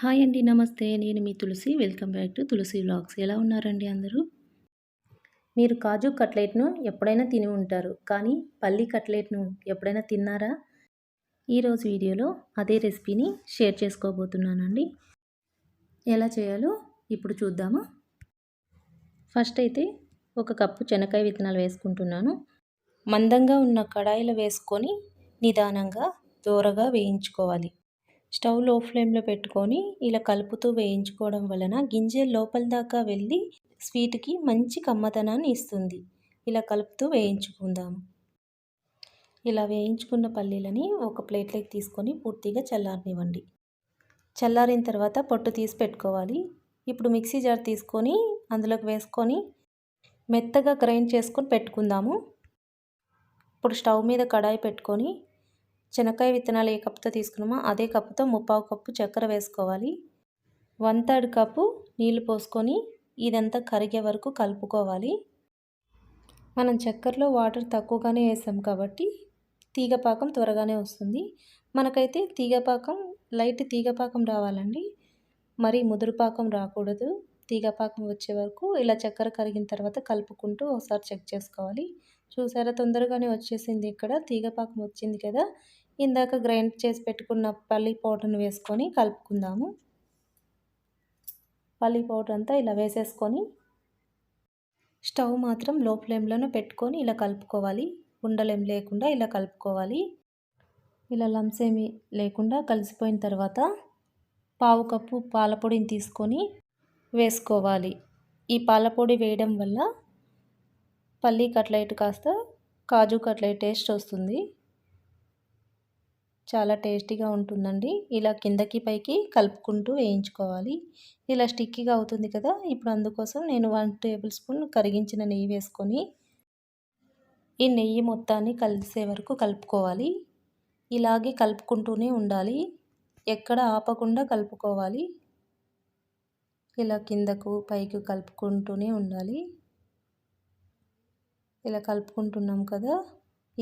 Hi అండి నమస్తే. నేను మీ Tulasi. Welcome back to Tulasi vlogs. ఎలా ఉన్నారండి అందరూ? మీరు కాజు కట్లెట్ను ఎప్పుడైనా తిని ఉంటారు కానీ పల్లి కట్లెట్ను ఎప్పుడైనా తిన్నారా? ఈరోజు వీడియోలో అదే రెసిపీని షేర్ చేసుకోబోతున్నానండి. ఎలా చేయాలో ఇప్పుడు చూద్దామా? ఫస్ట్ అయితే ఒక కప్పు శనక్కాయ విత్తనాలు వేసుకుంటున్నాను. మందంగా ఉన్న కడాయిలో వేసుకొని నిదానంగా దూరగా వేయించుకోవాలి. స్టవ్లో ఫ్లేమ్లో పెట్టుకొని ఇలా కలుపుతూ వేయించుకోవడం వలన గింజలు లోపల దాకా వెళ్ళి స్వీట్కి మంచి కమ్మతనాన్ని ఇస్తుంది. ఇలా కలుపుతూ వేయించుకుందాము ఇలా వేయించుకున్న పల్లీలని ఒక ప్లేట్లోకి తీసుకొని పూర్తిగా చల్లారనివ్వండి. చల్లారిన తర్వాత పొట్టు తీసి పెట్టుకోవాలి. ఇప్పుడు మిక్సీ జార్ తీసుకొని అందులోకి వేసుకొని మెత్తగా గ్రైండ్ చేసుకొని పెట్టుకుందాము. ఇప్పుడు స్టవ్ మీద కడాయి పెట్టుకొని శనక్కాయ విత్తనాలు ఏ కప్పుతో తీసుకున్నామో అదే కప్పుతో ముప్పావు కప్పు చక్కెర వేసుకోవాలి. వన్ థర్డ్ కప్పు నీళ్ళు పోసుకొని ఇదంతా కరిగే వరకు కలుపుకోవాలి. మనం చక్కెరలో వాటర్ తక్కువగానే వేసాం కాబట్టి తీగపాకం త్వరగానే వస్తుంది. మనకైతే తీగపాకం లైట్ తీగపాకం రావాలండి. మరి ముదురుపాకం రాకూడదు. తీగపాకం వచ్చే వరకు ఇలా చక్కెర కరిగిన తర్వాత కలుపుకుంటూ ఒకసారి చెక్ చేసుకోవాలి. చూసారా తొందరగానే వచ్చేసింది ఇక్కడ. తీగపాకం వచ్చింది కదా. ఇందాక గ్రైండ్ చేసి పెట్టుకున్న పల్లి పౌడర్ని వేసుకొని కలుపుకుందాము. పల్లి పౌడర్ అంతా ఇలా వేసేసుకొని స్టవ్ మాత్రం లో ఫ్లేమ్లోనే పెట్టుకొని ఇలా కలుపుకోవాలి. ఉండలేం లేకుండా ఇలా కలుపుకోవాలి. ఇలా లంప్స్ ఏమి లేకుండా కలిసిపోయిన తర్వాత పావు కప్పు పాలపొడిని తీసుకొని వేసుకోవాలి. ఈ పాలపొడి వేయడం వల్ల పల్లీ కట్లెట్ కాస్త కాజు కట్లెట్ టేస్ట్ వస్తుంది. చాలా టేస్టీగా ఉంటుందండి. ఇలా కిందకి పైకి కలుపుకుంటూ వేయించుకోవాలి. ఇలా స్టిక్కీగా అవుతుంది కదా! ఇప్పుడు అందుకోసం నేను వన్ టేబుల్ స్పూన్ కరిగించిన నెయ్యి వేసుకొని ఈ నెయ్యి మొత్తాన్ని కలిసే వరకు కలుపుకోవాలి. ఇలాగే కలుపుకుంటూనే ఉండాలి. ఎక్కడ ఆపకుండా కలుపుకోవాలి. ఇలా కిందకు పైకి కలుపుకుంటూనే ఉండాలి. ఇలా కలుపుకుంటున్నాం కదా!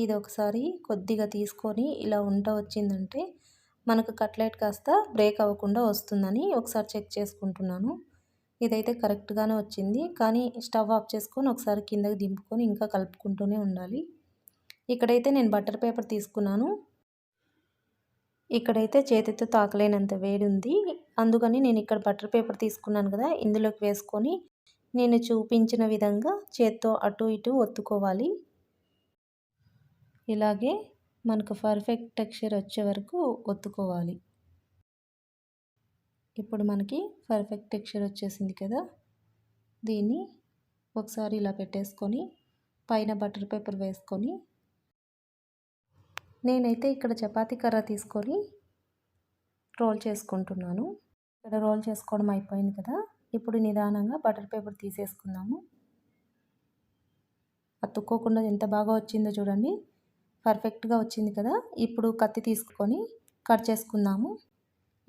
ఇది ఒకసారి కొద్దిగా తీసుకొని ఇలా ఉంట వచ్చిందంటే మనకు కట్లెట్ కాస్త బ్రేక్ అవ్వకుండా వస్తుందని ఒకసారి చెక్ చేసుకుంటున్నాను. ఇదైతే కరెక్ట్గానే వచ్చింది. కానీ స్టవ్ ఆఫ్ చేసుకొని ఒకసారి కిందకి దింపుకొని ఇంకా కలుపుకుంటూనే ఉండాలి. ఇక్కడైతే నేను బటర్ పేపర్ తీసుకున్నాను. ఇక్కడైతే చేతితో తాకలేనంత వేడి ఉంది. అందుకని నేను ఇక్కడ బటర్ పేపర్ తీసుకున్నాను కదా ఇందులోకి వేసుకొని నేను చూపించిన విధంగా చేత్తో అటు ఇటు ఒత్తుకోవాలి. ఇలాగే మనకు పర్ఫెక్ట్ టెక్స్చర్ వచ్చే వరకు ఒత్తుకోవాలి. ఇప్పుడు మనకి పర్ఫెక్ట్ టెక్స్చర్ వచ్చేసింది కదా. దీన్ని ఒకసారి ఇలా పెట్టేసుకొని పైన బటర్ పేపర్ వేసుకొని నేనైతే ఇక్కడ చపాతీ కర్ర తీసుకొని రోల్ చేసుకుంటున్నాను. ఇక్కడ రోల్ చేసుకోవడం అయిపోయింది కదా. ఇప్పుడు నిదానంగా బటర్ పేపర్ తీసేసుకుందాము. అతుక్కోకుండా ఎంత బాగా వచ్చిందో చూడండి. పర్ఫెక్ట్గా వచ్చింది కదా ఇప్పుడు కత్తి తీసుకొని కట్ చేసుకుందాము.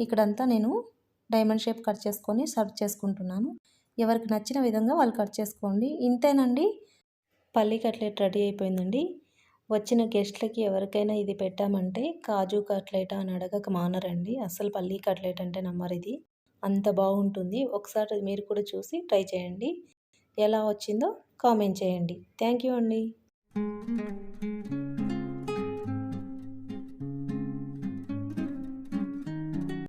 ఇక్కడంతా నేను డైమండ్ షేప్ కట్ చేసుకొని సర్వ్ చేసుకుంటున్నాను. ఎవరికి నచ్చిన విధంగా వాళ్ళు కట్ చేసుకోండి. ఇంతేనండి. పల్లి కట్లెట్ రెడీ అయిపోయిందండి. వచ్చిన గెస్ట్లకి ఎవరికైనా ఇది పెట్టామంటే కాజు కట్లెట్ అని అడగక మానరండి. అసలు పల్లి కట్లెట్ అంటే నమ్మరు ఇది. అంత బాగుంటుంది. ఒకసారి మీరు కూడా చూసి ట్రై చేయండి. ఎలా వచ్చిందో కామెంట్ చేయండి. థ్యాంక్ యూ అండి.